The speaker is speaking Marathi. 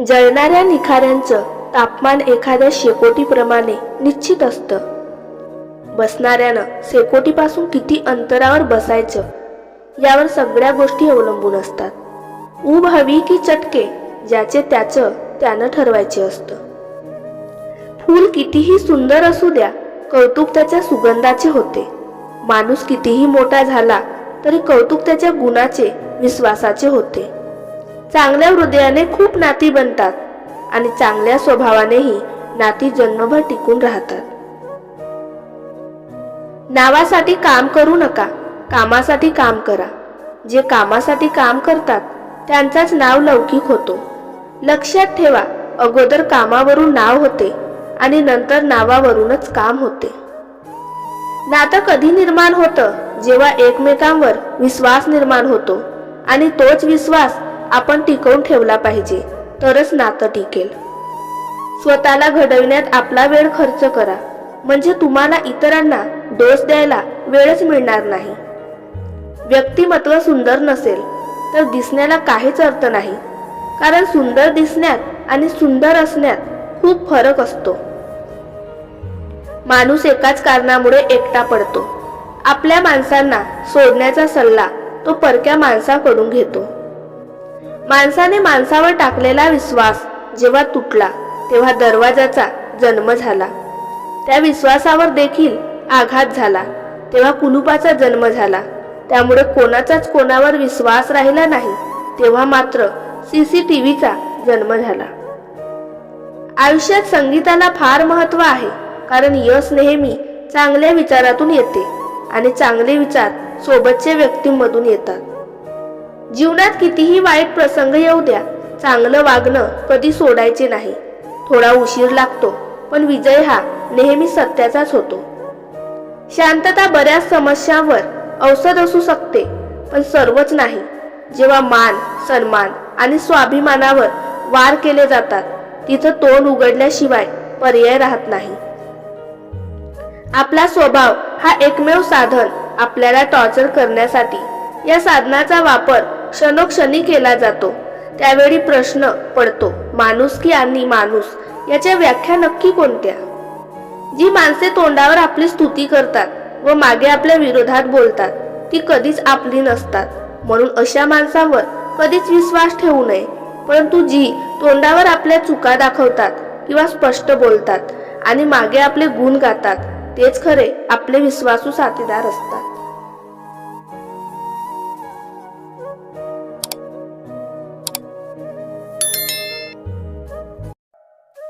जळणाऱ्या निखाऱ्यांचं तापमान एखाद्या शेकोटीप्रमाणे निश्चित असतं. बसणाऱ्यानं शेकोटीपासून किती अंतरावर बसायचं यावर सगळ्या गोष्टी अवलंबून असतात. ऊब हवी की चटके ज्याचे त्याचं त्यानं ठरवायचे असतं. फूल कितीही सुंदर असू द्या कौतुक त्याच्या सुगंधाचे होते. माणूस कितीही मोठा झाला तरी कौतुक त्याच्या गुणाचे विश्वासाचे होते. चांगल्या हृदयाने खूप नाती बनतात आणि चांगल्या स्वभावानेही नाती जन्मभर टिकून राहतात. नावासाठी काम करू नका कामासाठी काम करा. जे कामासाठी काम करतात त्यांचाच नाव लौकिक होतो. लक्षात ठेवा अगोदर कामावरून नाव होते आणि नंतर नावावरूनच काम होते. नातं कधी निर्माण होतं? जेव्हा एकमेकांवर विश्वास निर्माण होतो आणि तोच विश्वास आपण टिकवून ठेवला पाहिजे. तरच नातं टिकेल. स्वतःला घडविण्यात आपला वेळ खर्च करा. म्हणजे तुम्हाला इतरांना दोष द्यायला वेळच मिळणार नाही. व्यक्तिमत्व सुंदर नसेल तर दिसण्याला काहीच अर्थ नाही. कारण सुंदर दिसण्यात आणि सुंदर असण्यात खूप फरक असतो. माणूस एकाच कारणामुळे एकटा पडतो. आपल्या माणसांना सोडण्याचा सल्ला तो परक्या माणसाकडून घेतो. माणसाने माणसावर टाकलेला विश्वास जेव्हा तुटला तेव्हा दरवाजाचा जन्म झाला. त्या विश्वासावर देखील आघात झाला. तेव्हा कुलुपाचा जन्म झाला. त्यामुळे कोणाचाच कोणावर विश्वास राहिला नाही तेव्हा मात्र सीसीटीव्हीचा जन्म झाला. आयुष्यात संगीताला फार महत्त्व आहे कारण यश नेहमी चांगल्या विचारातून येते आणि चांगले विचार सोबतच्या व्यक्तींमधून येतात. जीवनात कितीही वाईट प्रसंग येऊ द्या चांगलं वागणं कधी सोडायचे नाही. थोडा उशीर लागतो पण विजय हा नेहमी सत्याचाच होतो. शांतता बऱ्याच समस्यांवर औषध असू शकते पण सर्वच नाही. जेव्हा मान सन्मान आणि स्वाभिमानावर वार केले जातात तिथं तोंड उघडल्याशिवाय पर्याय राहत नाही. आपला स्वभाव हा एकमेव साधन आपल्याला टॉर्चर करण्यासाठी. या साधनाचा वापर क्षणोक्षणी केला जातो. त्यावेळी प्रश्न पडतो माणूस की आणि माणूस? याच्या व्याख्या नक्की कोणत्या? जी माणसे तोंडावर आपली स्तुती करतात व मागे आपल्या विरोधात बोलतात ती कधीच आपली नसतात. म्हणून अशा माणसांवर कधीच विश्वास ठेवू नये. परंतु जी तोंडावर आपल्या चुका दाखवतात किंवा स्पष्ट बोलतात आणि मागे आपले गुण गातात तेच खरे आपले विश्वासू साथीदार असतात.